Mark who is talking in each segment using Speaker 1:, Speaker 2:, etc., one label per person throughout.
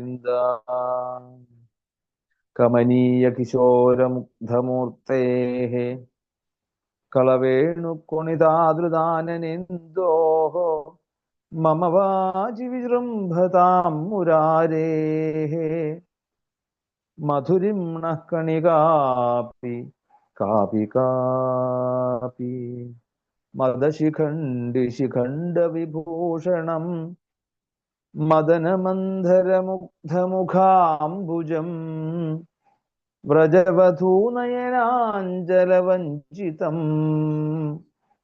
Speaker 1: മുകുന്ദാരവിന്ദ കമനീയ കിശോരമുഗ്ധമൂർത്തേ കളവേണുക്കൊണിതാദൃദാനനെന്തോ മമ വാചി വിജൃംഭതാം മുരാരേ മധുരിം കണികാപി കാപി കാപി മദശിഖണ്ഡി ശിഖണ്ഡ വിഭൂഷണം മദനമന്ധരമുഗ്ധമുഖാംബുജം വ്രജവധൂനയനാഞ്ജലവഞ്ചിതം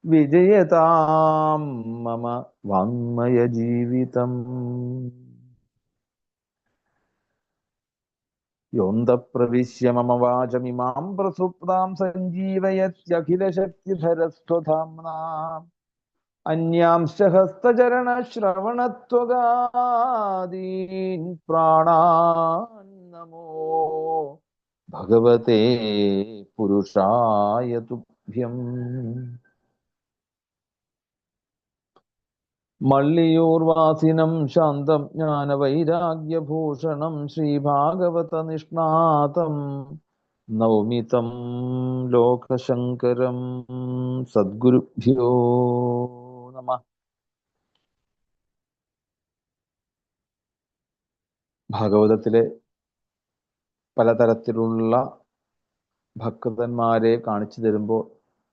Speaker 1: വിജയതാം മമ വാങ്മയ ജീവിതം യോന്തപ്രവിശ്യ മമ വാചമിമാം പ്രസുപ്താം സഞ്ജീവയത്യഖിലശക്തിധരസ്വധാംനാ അന്യാംശ ഹസ്തചരണശ്രവണത്വഗാദീൻ പ്രാണാൻ നമോ. ഭഗവതേ പുരുഷായ തുഭ്യം. മള്ളിയൂർവാസിനം ശാന്തം ജ്ഞാനവൈരാഗ്യഭൂഷണം ശ്രീഭാഗവത നിഷ്ണാതം നൗമിതം ലോകശങ്കരം സദ്ഗുരുഭ്യോ നമ ഭാഗവതത്തിലെ പലതരത്തിലുള്ള ഭക്തന്മാരെ കാണിച്ചു തരുമ്പോൾ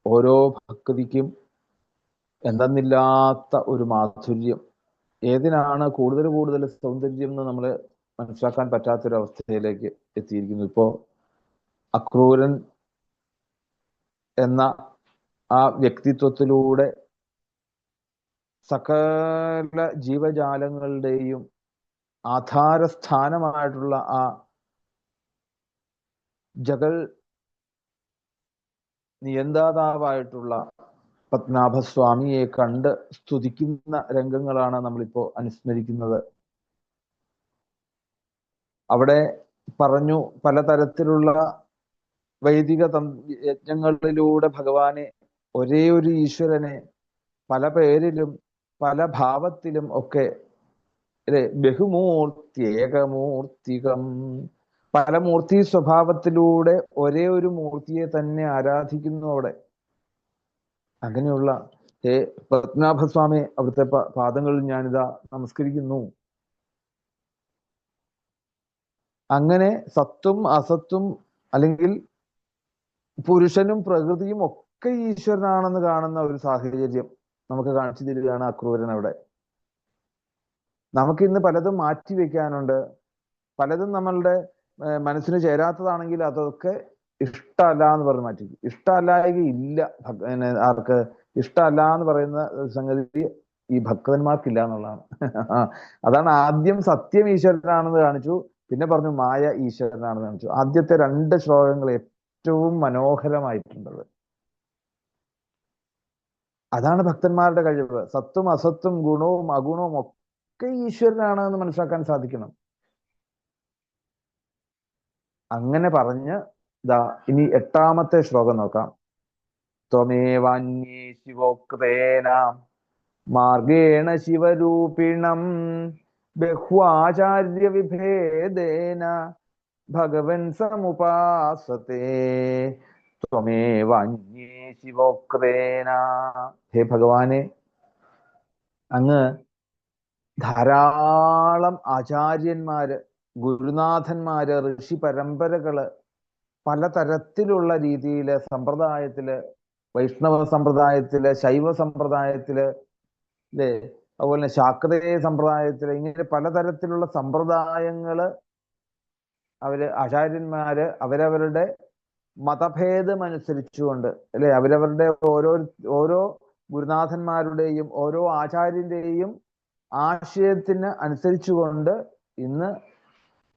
Speaker 1: ഓരോ ഭക്തിക്കും എന്തെന്നില്ലാത്ത ഒരു മാധുര്യം. ഏതിനാണ് കൂടുതൽ കൂടുതൽ സൗന്ദര്യം എന്ന് നമ്മൾ മനസ്സിലാക്കാൻ പറ്റാത്തൊരവസ്ഥയിലേക്ക് എത്തിയിരിക്കുന്നു. ഇപ്പോ അക്രൂരൻ എന്ന ആ വ്യക്തിത്വത്തിലൂടെ സകല ജീവജാലങ്ങളുടെയും ആധാരസ്ഥാനമായിട്ടുള്ള ആ ജഗൽ നിയന്താതാവായിട്ടുള്ള പത്മനാഭസ്വാമിയെ കണ്ട് സ്തുതിക്കുന്ന രംഗങ്ങളാണ് നമ്മളിപ്പോ അനുസ്മരിക്കുന്നത്. അവിടെ പറഞ്ഞു പലതരത്തിലുള്ള വൈദിക യജ്ഞങ്ങളിലൂടെ ഭഗവാനെ ഒരേ ഒരു ഈശ്വരനെ പല പേരിലും പല ഭാവത്തിലും ഒക്കെ ബഹുമൂർത്തി ഏകമൂർത്തികം. പല മൂർത്തി സ്വഭാവത്തിലൂടെ ഒരേ ഒരു മൂർത്തിയെ തന്നെ ആരാധിക്കുന്നു അവിടെ. അങ്ങനെയുള്ള ഹേ പത്മനാഭസ്വാമി അവിടുത്തെ പാദങ്ങളിൽ ഞാനിതാ നമസ്കരിക്കുന്നു. അങ്ങനെ സത്തും അസത്തും അല്ലെങ്കിൽ പുരുഷനും പ്രകൃതിയും ഒക്കെ ഈശ്വരനാണെന്ന് കാണുന്ന ഒരു സാഹചര്യം നമുക്ക് കാണിച്ചു തരികയാണ് അക്രൂരൻ അവിടെ. നമുക്ക് ഇന്ന് പലതും മാറ്റി വെക്കാനുണ്ട്. പലതും നമ്മളുടെ മനസ്സിന് ചേരാത്തതാണെങ്കിൽ അതൊക്കെ ഇഷ്ടമല്ല എന്ന് പറഞ്ഞ് മാറ്റി ഇഷ്ടമല്ലായക ഇല്ല. ആർക്ക് ഇഷ്ടമല്ല എന്ന് പറയുന്ന സംഗതി ഈ ഭക്തന്മാർക്കില്ല എന്നുള്ളതാണ്. അതാണ് ആദ്യം സത്യം ഈശ്വരനാണെന്ന് കാണിച്ചു പിന്നെ പറഞ്ഞു മായ ഈശ്വരനാണെന്ന് കാണിച്ചു. ആദ്യത്തെ രണ്ട് ശ്ലോകങ്ങൾ ഏറ്റവും മനോഹരമായിട്ടുള്ളത്. അതാണ് ഭക്തന്മാരുടെ കഴിവ്. സത്തും അസത്തും ഗുണവും അഗുണവും ഒക്കെ ഈശ്വരനാണ് എന്ന് മനസ്സിലാക്കാൻ സാധിക്കണം. അങ്ങനെ പറഞ്ഞ് ദാ ഇനി എട്ടാമത്തെ ശ്ലോകം നോക്കാം. ത്വമേവാന്യേ ശിവോക്തേന മാർഗേണ ശിവരൂപിണം ബഹ്വാചാര്യ വിഭേദേന ഭഗവൻ സമുപാസത്തെ. ത്വമേവാന്യേ ശിവോക്തേന. ഹേ ഭഗവാനെ അങ്ങ് ധാരാളം ആചാര്യന്മാര് ഗുരുനാഥന്മാര് ഋഷി പരമ്പരകൾ പലതരത്തിലുള്ള രീതിയിൽ സമ്പ്രദായത്തിൽ വൈഷ്ണവ സമ്പ്രദായത്തിൽ ശൈവ സമ്പ്രദായത്തിൽ അല്ലേ അതുപോലെ തന്നെ ശാക്തേയ സമ്പ്രദായത്തിൽ ഇങ്ങനെ പലതരത്തിലുള്ള സമ്പ്രദായങ്ങൾ അവർ ആചാര്യന്മാര് അവരവരുടെ മതഭേദം അനുസരിച്ചുകൊണ്ട് അല്ലെ അവരവരുടെ ഓരോ ഓരോ ഗുരുനാഥന്മാരുടെയും ഓരോ ആചാര്യന്റെയും ആശയത്തിന് അനുസരിച്ചുകൊണ്ട് ഇന്ന്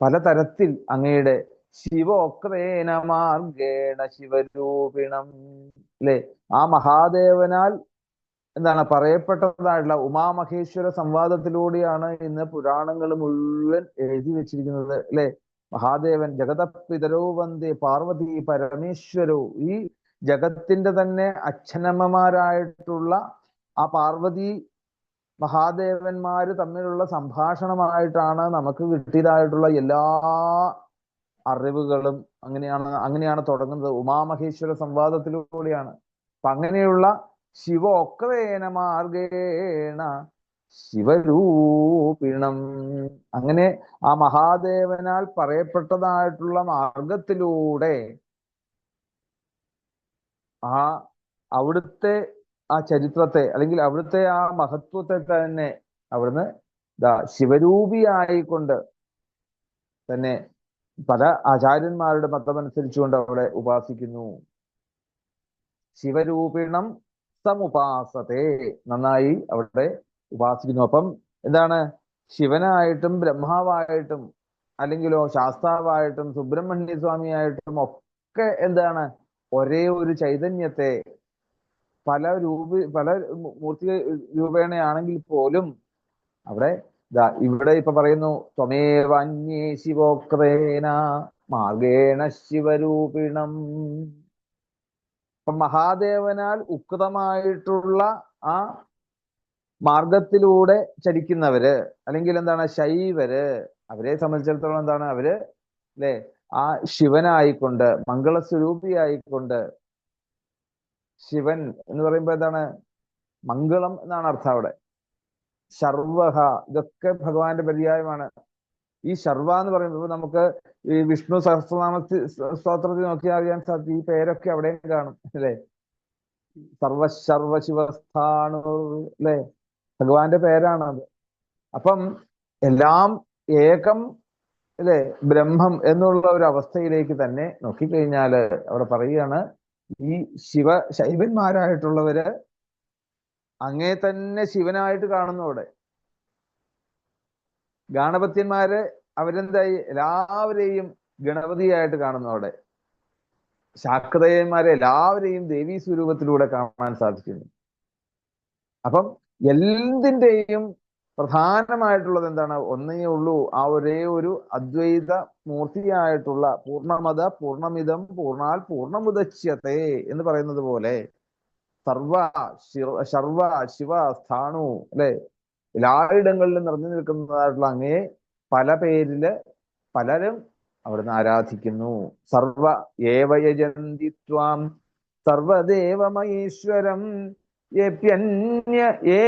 Speaker 1: പലതരത്തിൽ അങ്ങയുടെ ശിവോക്രേന മാർഗേണ ശിവരൂപിണം. അല്ലെ ആ മഹാദേവനാൽ എന്താണ് പറയപ്പെട്ടതായിട്ടുള്ള ഉമാമഹേശ്വര സംവാദത്തിലൂടെയാണ് ഇന്ന് പുരാണങ്ങൾ മുഴുവൻ എഴുതി വെച്ചിരിക്കുന്നത്. അല്ലെ മഹാദേവൻ ജഗതപിതരോ വന്ദേ പാർവതി പരമേശ്വരോ. ഈ ജഗത്തിന്റെ തന്നെ അച്ഛനമ്മമാരായിട്ടുള്ള ആ പാർവതി മഹാദേവന്മാര് തമ്മിലുള്ള സംഭാഷണമായിട്ടാണ് നമുക്ക് കിട്ടിയതായിട്ടുള്ള എല്ലാ അറിവുകളും അങ്ങനെയാണ് അങ്ങനെയാണ് തുടങ്ങുന്നത്. ഉമാമഹേശ്വര സംവാദത്തിലൂടെയാണ്. അപ്പൊ അങ്ങനെയുള്ള ശിവോക്രേന മാർഗേണ ശിവരൂപിണം. അങ്ങനെ ആ മഹാദേവനാൽ പറയപ്പെട്ടതായിട്ടുള്ള മാർഗത്തിലൂടെ ആ അവിടുത്തെ ആ ചരിത്രത്തെ അല്ലെങ്കിൽ അവിടുത്തെ ആ മഹത്വത്തെ തന്നെ അവിടുന്ന് ശിവരൂപിയായിക്കൊണ്ട് തന്നെ പല ആചാര്യന്മാരുടെ മതമനുസരിച്ചുകൊണ്ട് അവിടെ ഉപാസിക്കുന്നു. ശിവരൂപിണം സമുപാസത്തെ നന്നായി അവിടെ ഉപാസിക്കുന്നു. അപ്പം എന്താണ്? ശിവനായിട്ടും ബ്രഹ്മാവായിട്ടും അല്ലെങ്കിലോ ശാസ്താവായിട്ടും സുബ്രഹ്മണ്യ സ്വാമിയായിട്ടും ഒക്കെ എന്താണ്? ഒരേ ഒരു ചൈതന്യത്തെ പല രൂപ പല മൂർത്തി രൂപേണയാണെങ്കിൽ പോലും അവിടെ ഇവിടെ ഇപ്പൊ പറയുന്നു ത്വമേവന്യേ ശിവോക്രേന മാർഗേണ ശിവരൂപിണം. അപ്പൊ മഹാദേവനാൽ ഉക്തമായിട്ടുള്ള ആ മാർഗത്തിലൂടെ ചലിക്കുന്നവര് അല്ലെങ്കിൽ എന്താണ് ശൈവര് അവരെ സംബന്ധിച്ചിടത്തോളം എന്താണ് അവർ അല്ലെ ആ ശിവനായിക്കൊണ്ട് മംഗളസ്വരൂപിയായിക്കൊണ്ട് ശിവൻ എന്ന് പറയുമ്പോ എന്താണ്? മംഗളം എന്നാണ് അർത്ഥം അവിടെ. ശർവഹ ഇതൊക്കെ ഭഗവാന്റെ പര്യായമാണ്. ഈ സർവ എന്ന് പറയുമ്പോൾ നമുക്ക് ഈ വിഷ്ണു സഹസ്രനാമ സ്തോത്രത്തിൽ നോക്കിയാൽ അറിയാൻ സാധിക്കും. ഈ പേരൊക്കെ അവിടെയും കാണും അല്ലെ? സർവ ശർവ ശിവസ്ഥാണു അല്ലെ? ഭഗവാന്റെ പേരാണത് അപ്പം എല്ലാം ഏകം അല്ലെ? ബ്രഹ്മം എന്നുള്ള ഒരു അവസ്ഥയിലേക്ക് തന്നെ നോക്കിക്കഴിഞ്ഞാൽ അവിടെ പറയുകയാണ് ഈ ശിവ ശൈവന്മാരായിട്ടുള്ളവര് അങ്ങേ തന്നെ ശിവനായിട്ട് കാണുന്നു അവിടെ. ഗാണപത്യന്മാര് അവരെന്തായി? എല്ലാവരെയും ഗണപതിയായിട്ട് കാണുന്നു അവിടെ. ശാക്തയന്മാരെ എല്ലാവരെയും ദേവീ സ്വരൂപത്തിലൂടെ കാണാൻ സാധിക്കുന്നു. അപ്പം എന്തിന്റെയും പ്രധാനമായിട്ടുള്ളത് എന്താണ്? ഒന്നേ ഉള്ളൂ. ആ ഒരേ ഒരു അദ്വൈത മൂർത്തിയായിട്ടുള്ള പൂർണമത പൂർണമിതം പൂർണാൽ പൂർണമുദച്യത്തെ എന്ന് പറയുന്നത് പോലെ സർവ ശർവ ശിവ സ്ഥാണു അല്ലെ? എല്ലായിടങ്ങളിലും നിറഞ്ഞു നിൽക്കുന്നതായിട്ടുള്ള അങ്ങേ പല പേരിൽ പലരും അവിടുന്ന് ആരാധിക്കുന്നു. സർവ ഏവയജന്തിത്വാം സർവദേവമഹേശ്വരം യേപ്യന്യ ഏ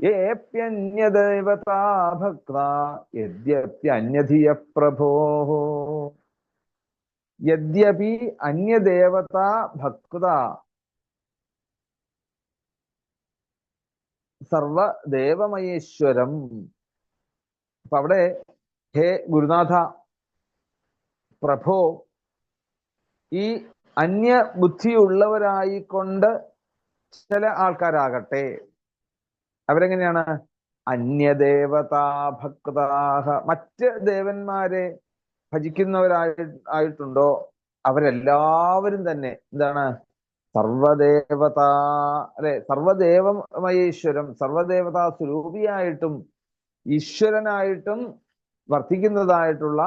Speaker 1: യേപ്യന്യദേവതാ ഭക്ത യദ്യപ്യന്യധിയ പ്രഭോ യദ്യപി അന്യദേവതാ ഭക്ത സർവദേവമഹേശ്വരം അപ്പൊ അവിടെ ഹേ ഗുരുനാഥ പ്രഭോ ഈ അന്യ ബുദ്ധിയുള്ളവരായിക്കൊണ്ട് ചില ആൾക്കാരാകട്ടെ. അവരെങ്ങനെയാണ്? അന്യദേവതാഭക്താഹ. മറ്റ് ദേവന്മാരെ ഭജിക്കുന്നവരായി ആയിട്ടുണ്ടോ? അവരെല്ലാവരും തന്നെ എന്താണ്? സർവദേവത അല്ലെ സർവദേവമയേശ്വരം സർവദേവതാ സ്വരൂപിയായിട്ടും ഈശ്വരനായിട്ടും വർത്തിക്കുന്നതായിട്ടുള്ള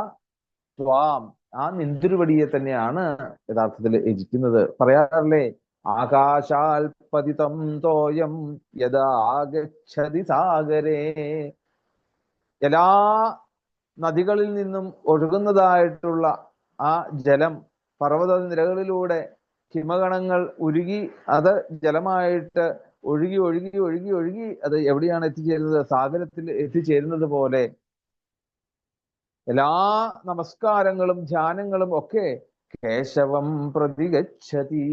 Speaker 1: ത്വാം ആ നിന്തിരുവടിയെ തന്നെയാണ് യഥാർത്ഥത്തിൽ യജിക്കുന്നത് പറയാറില്ലേ? ആകാശാൽ പതിതം തോയം യഥാഗച്ഛതി സാഗരേ. എല്ലാ നദികളിൽ നിന്നും ഒഴുകുന്നതായിട്ടുള്ള ആ ജലം പർവത നിരകളിലൂടെ ഹിമഗണങ്ങൾ ഉരുകി അത് ജലമായിട്ട് ഒഴുകി ഒഴുകി ഒഴുകി ഒഴുകി അത് എവിടെയാണ് എത്തിച്ചേരുന്നത്? സാഗരത്തിൽ എത്തിച്ചേരുന്നത് പോലെ എല്ലാ നമസ്കാരങ്ങളും ധ്യാനങ്ങളും ഒക്കെ കേശവം പ്രതിഗച്ഛതി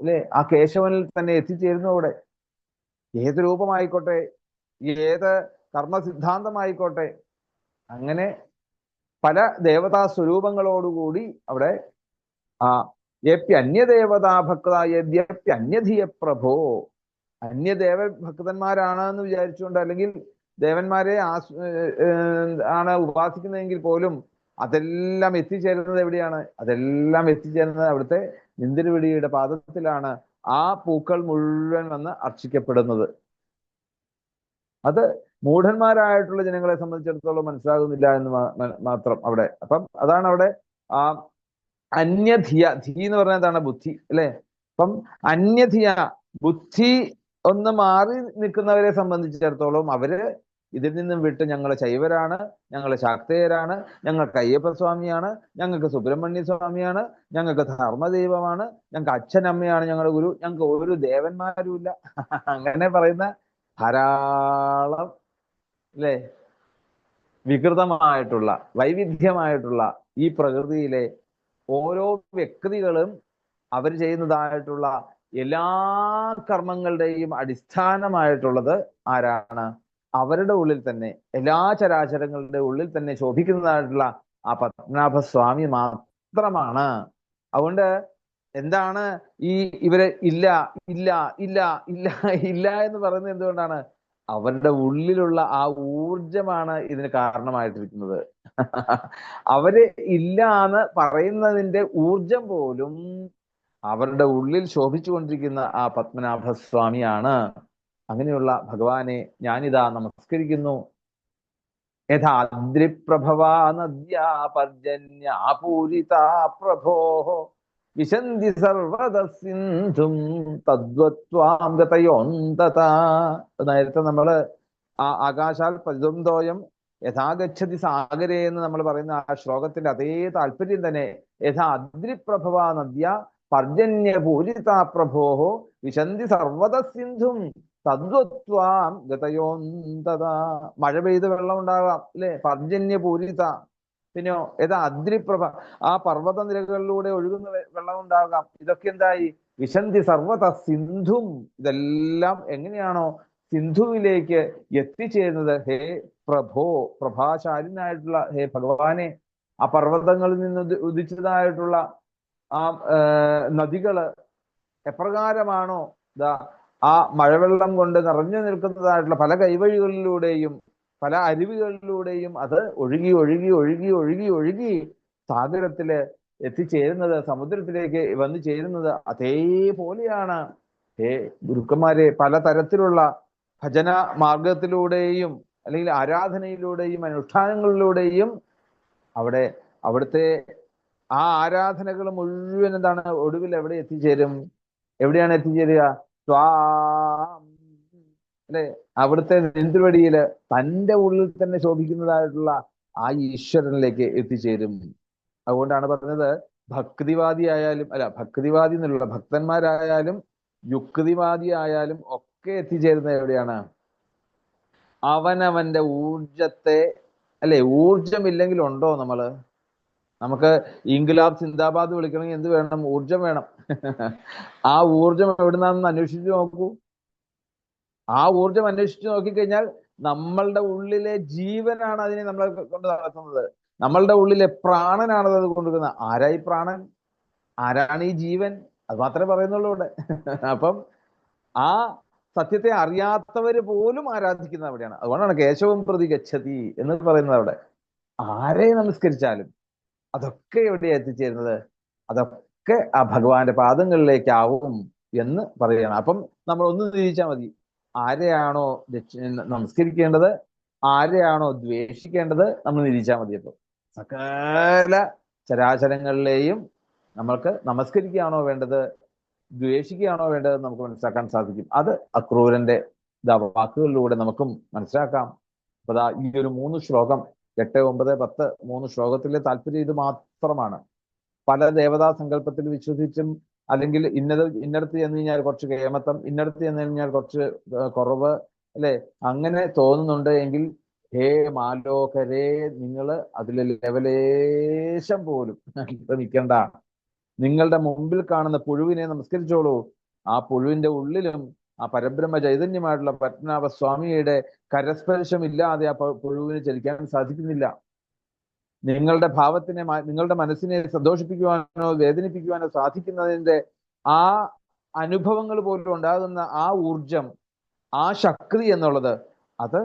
Speaker 1: അല്ലെ? ആ കേശവനിൽ തന്നെ എത്തിച്ചേരുന്നു അവിടെ. ഏത് രൂപമായിക്കോട്ടെ ഏത് കർമ്മസിദ്ധാന്തമായിക്കോട്ടെ അങ്ങനെ പല ദേവതാ സ്വരൂപങ്ങളോടുകൂടി അവിടെ ആ യപ്യന്യദേവതാ ഭക്ത യദ്യപ്യന്യധിയ പ്രഭോ അന്യദേവ ഭക്തന്മാരാണ് എന്ന് വിചാരിച്ചുകൊണ്ട് അല്ലെങ്കിൽ ദേവന്മാരെ ആസ് ആണ് ഉപാസിക്കുന്നതെങ്കിൽ പോലും അതെല്ലാം എത്തിച്ചേരുന്നത് എവിടെയാണ്? അതെല്ലാം എത്തിച്ചേരുന്നത് അവിടുത്തെ നിന്തിരുവിടിയുടെ പാദത്തിലാണ് ആ പൂക്കൾ മുഴുവൻ വന്ന് അർച്ചിക്കപ്പെടുന്നത്. അത് മൂഢന്മാരായിട്ടുള്ള ജനങ്ങളെ സംബന്ധിച്ചിടത്തോളം മനസ്സിലാകുന്നില്ല എന്ന് മാത്രം അവിടെ. അപ്പം അതാണ് അവിടെ ആ അന്യധിയ ധീ എന്ന് പറഞ്ഞാൽ എന്താണ്? ബുദ്ധി അല്ലെ? അപ്പം അന്യധിയ ബുദ്ധി ഒന്ന് മാറി നിൽക്കുന്നവരെ സംബന്ധിച്ചിടത്തോളം അവർ ഇതിൽ നിന്നും വിട്ട് ഞങ്ങൾ ശൈവരാണ് ഞങ്ങൾ ശാക്തേയരാണ് ഞങ്ങൾക്ക് അയ്യപ്പ സ്വാമിയാണ് ഞങ്ങൾക്ക് സുബ്രഹ്മണ്യ സ്വാമിയാണ് ഞങ്ങൾക്ക് ധർമ്മദൈവമാണ് ഞങ്ങൾക്ക് അച്ഛനമ്മയാണ് ഞങ്ങളുടെ ഗുരു ഞങ്ങൾക്ക് ഒരു ദേവന്മാരും ഇല്ല അങ്ങനെ പറയുന്ന ധാരാളം അല്ലേ വികൃതമായിട്ടുള്ള വൈവിധ്യമായിട്ടുള്ള ഈ പ്രകൃതിയിലെ ഓരോ വ്യക്തികളും അവർ ചെയ്യുന്നതായിട്ടുള്ള എല്ലാ കർമ്മങ്ങളുടെയും അടിസ്ഥാനമായിട്ടുള്ളത് ആരാണ്? അവരുടെ ഉള്ളിൽ തന്നെ എല്ലാ ചരാചരങ്ങളുടെ ഉള്ളിൽ തന്നെ ശോഭിക്കുന്നതായിട്ടുള്ള ആ പത്മനാഭസ്വാമി മാത്രമാണ്. അതുകൊണ്ട് എന്താണ് ഈ ഇവരെ ഇല്ല ഇല്ല ഇല്ല ഇല്ല ഇല്ല എന്ന് പറയുന്നത് എന്തുകൊണ്ടാണ്? അവരുടെ ഉള്ളിലുള്ള ആ ഊർജമാണ് ഇതിന് കാരണമായിട്ടിരിക്കുന്നത്. അവർ ഇല്ല എന്ന് പറയുന്നതിന്റെ ഊർജം പോലും അവരുടെ ഉള്ളിൽ ശോഭിച്ചുകൊണ്ടിരിക്കുന്ന ആ പത്മനാഭ സ്വാമിയാണ് അങ്ങനെയുള്ള ഭഗവാനെ ഞാനിതാ നമസ്കരിക്കുന്നു. യഥാദ്രിപ്രഭവാ നദ്യാ പർജന്യാപൂരിതാ പ്രഭോ വിശന്തി സർവത സിന്ധും തദ്വത്വാം നേരത്തെ നമ്മൾ ആ ആകാശാൽ പരിതന്തോയം യഥാഗച്ഛതി സാഗരേ എന്ന് നമ്മൾ പറയുന്ന ആ ശ്ലോകത്തിന്റെ അതേ താല്പര്യം തന്നെ യഥാ അദ്രിപ്രഭവ നദ്യ പർജന്യ പൂരിതാ പ്രഭോഹോ വിശന്തി സർവത സിന്ധും തദ്വത്വാം ഗതയോന്തത മഴ പെയ്ത് വെള്ളം ഉണ്ടാകാം അല്ലെ പർജന്യ പൂരിത. പിന്നെയോ ഏതാ? അദ്രിപ്രഭ ആ പർവത നിരകളിലൂടെ ഒഴുകുന്ന വെള്ളം ഉണ്ടാകാം ഇതൊക്കെ എന്തായി? വിശന്തി സർവത സിന്ധും. ഇതെല്ലാം എങ്ങനെയാണോ സിന്ധുവിലേക്ക് എത്തിച്ചേരുന്നത്? ഹേ പ്രഭോ പ്രഭാശാലിനായിട്ടുള്ള ഹേ ഭഗവാനെ ആ പർവതങ്ങളിൽ നിന്ന് ഉദിച്ചതായിട്ടുള്ള ആ നദികൾ എപ്രകാരമാണോ? ദാ ആ മഴവെള്ളം കൊണ്ട് നിറഞ്ഞു നിൽക്കുന്നതായിട്ടുള്ള പല കൈവഴികളിലൂടെയും പല അരുവികളിലൂടെയും അത് ഒഴുകി ഒഴുകി ഒഴുകി ഒഴുകി ഒഴുകി സാഗരത്തിൽ എത്തിച്ചേരുന്നത് സമുദ്രത്തിലേക്ക് വന്നു ചേരുന്നത് അതേപോലെയാണ്. ഹേ ഗുരുക്കന്മാരെ പലതരത്തിലുള്ള ഭജന മാർഗത്തിലൂടെയും അല്ലെങ്കിൽ ആരാധനയിലൂടെയും അനുഷ്ഠാനങ്ങളിലൂടെയും അവിടെ അവിടുത്തെ ആ ആരാധനകൾ മുഴുവൻ എന്താണ് ഒടുവിൽ എവിടെ എത്തിച്ചേരും? എവിടെയാണ് എത്തിച്ചേരുക? അല്ലെ? അവിടുത്തെ നെന്തുവടിയിൽ തന്റെ ഉള്ളിൽ തന്നെ ശോഭിക്കുന്നതായിട്ടുള്ള ആ ഈശ്വരനിലേക്ക് എത്തിച്ചേരും. അതുകൊണ്ടാണ് പറഞ്ഞത് ഭക്തിവാദി ആയാലും അല്ല ഭക്തിവാദി എന്നുള്ള ഭക്തന്മാരായാലും യുക്തിവാദി ആയാലും ഒക്കെ എത്തിച്ചേരുന്നത് എവിടെയാണ്? അവനവന്റെ ഊർജത്തെ അല്ലെ ഊർജമില്ലെങ്കിൽ ഉണ്ടോ നമ്മൾ? നമുക്ക് ഇൻഗുലാബ് സിന്ദാബാദ് വിളിക്കണമെങ്കിൽ എന്ത് വേണം? ഊർജം വേണം. ആ ഊർജം എവിടുന്നാന്ന് അന്വേഷിച്ചു നോക്കൂ. ആ ഊർജം അന്വേഷിച്ചു നോക്കിക്കഴിഞ്ഞാൽ നമ്മളുടെ ഉള്ളിലെ ജീവനാണ് അതിനെ നമ്മളെ കൊണ്ട് നടത്തുന്നത്. നമ്മളുടെ ഉള്ളിലെ പ്രാണനാണ് അത് കൊണ്ടുവരുന്നത്. ആരായി പ്രാണൻ? ആരാണ് ഈ ജീവൻ? അത് മാത്രമേ പറയുന്നുള്ളൂ ഇവിടെ. അപ്പം ആ സത്യത്തെ അറിയാത്തവര് പോലും ആരാധിക്കുന്നത് അവിടെയാണ്. അതുകൊണ്ടാണ് കേശവം പ്രതി ഗച്ഛതി എന്ന് പറയുന്നത് അവിടെ. ആരെ നമസ്കരിച്ചാലും അതൊക്കെ എവിടെയാണ് എത്തിച്ചേരുന്നത്? അതൊക്കെ ആ ഭഗവാന്റെ പാദങ്ങളിലേക്കാവും എന്ന് പറയുകയാണ് അപ്പം നമ്മൾ ഒന്ന് തിരിച്ചാൽ മതി. ആരെയാണോ നമസ്കരിക്കേണ്ടത് ആരെയാണോ ദ്വേഷിക്കേണ്ടത് നമ്മൾ നിരീച്ചാൽ മതി അപ്പൊ. സകല ചരാചരങ്ങളിലെയും നമ്മൾക്ക് നമസ്കരിക്കുകയാണോ വേണ്ടത് ദ്വേഷിക്കുകയാണോ വേണ്ടത് നമുക്ക് മനസ്സിലാക്കാൻ സാധിക്കും. അത് അക്രൂരന്റെ വാക്കുകളിലൂടെ നമുക്കും മനസ്സിലാക്കാം. അപ്പൊ ഈ ഒരു മൂന്ന് ശ്ലോകം എട്ട് ഒമ്പത് പത്ത് മൂന്ന് ശ്ലോകത്തിലെ താല്പര്യം ഇത് മാത്രമാണ്. പല ദേവതാ സങ്കല്പത്തിൽ വിശ്വസിച്ചും അല്ലെങ്കിൽ ഇന്നത് ഇന്നടത്ത് ചെന്ന് കഴിഞ്ഞാൽ കുറച്ച് കേമത്തം ഇന്നടത്ത് ചെന്ന് കഴിഞ്ഞാൽ കുറച്ച് കുറവ് അല്ലെ? അങ്ങനെ തോന്നുന്നുണ്ട് എങ്കിൽ ഹേ മാലോകരെ നിങ്ങൾ അതിൽ ലെവലേശം പോലും ശ്രമിക്കണ്ട നിങ്ങളുടെ മുമ്പിൽ കാണുന്ന പുഴുവിനെ നമസ്കരിച്ചോളൂ. ആ പുഴുവിന്റെ ഉള്ളിലും ആ പരബ്രഹ്മ ചൈതന്യമായിട്ടുള്ള പത്മനാഭ സ്വാമിയുടെ കരസ്പർശം ഇല്ലാതെ ആ പുഴുവിന് ചലിക്കാൻ സാധിക്കുന്നില്ല. നിങ്ങളുടെ ഭാവത്തിനെ നിങ്ങളുടെ മനസ്സിനെ സന്തോഷിപ്പിക്കുവാനോ വേദനിപ്പിക്കുവാനോ സാധിക്കുന്നതിന്റെ ആ അനുഭവങ്ങൾ പോലും ഉണ്ടാകുന്ന ആ ഊർജം ആ ശക്തി എന്നുള്ളത് അത്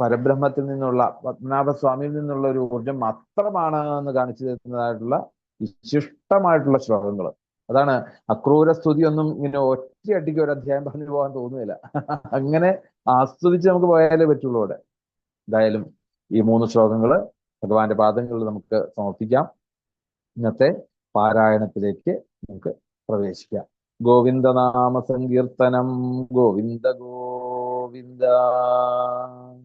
Speaker 1: പരബ്രഹ്മത്തിൽ നിന്നുള്ള പത്മനാഭ സ്വാമിയിൽ നിന്നുള്ള ഒരു ഊർജം മാത്രമാണ് എന്ന് കാണിച്ചു തരുന്നതായിട്ടുള്ള വിശിഷ്ടമായിട്ടുള്ള ശ്ലോകങ്ങൾ. അതാണ് അക്രൂര സ്തുതി ഒന്നും ഇങ്ങനെ ഒറ്റയടിക്ക് ഒരു അധ്യായം പറഞ്ഞു പോകാൻ തോന്നുന്നില്ല. അങ്ങനെ ആസ്വദിച്ച് നമുക്ക് പോയാലേ പറ്റുള്ളൂ അവിടെ. എന്തായാലും ഈ മൂന്ന് ശ്ലോകങ്ങൾ ഭഗവാന്റെ പാദങ്ങളിൽ നമുക്ക് സമർപ്പിക്കാം. ഇന്നത്തെ പാരായണത്തിലേക്ക് നമുക്ക് പ്രവേശിക്കാം. ഗോവിന്ദനാമ സങ്കീർത്തനം. ഗോവിന്ദ ഗോവിന്ദ.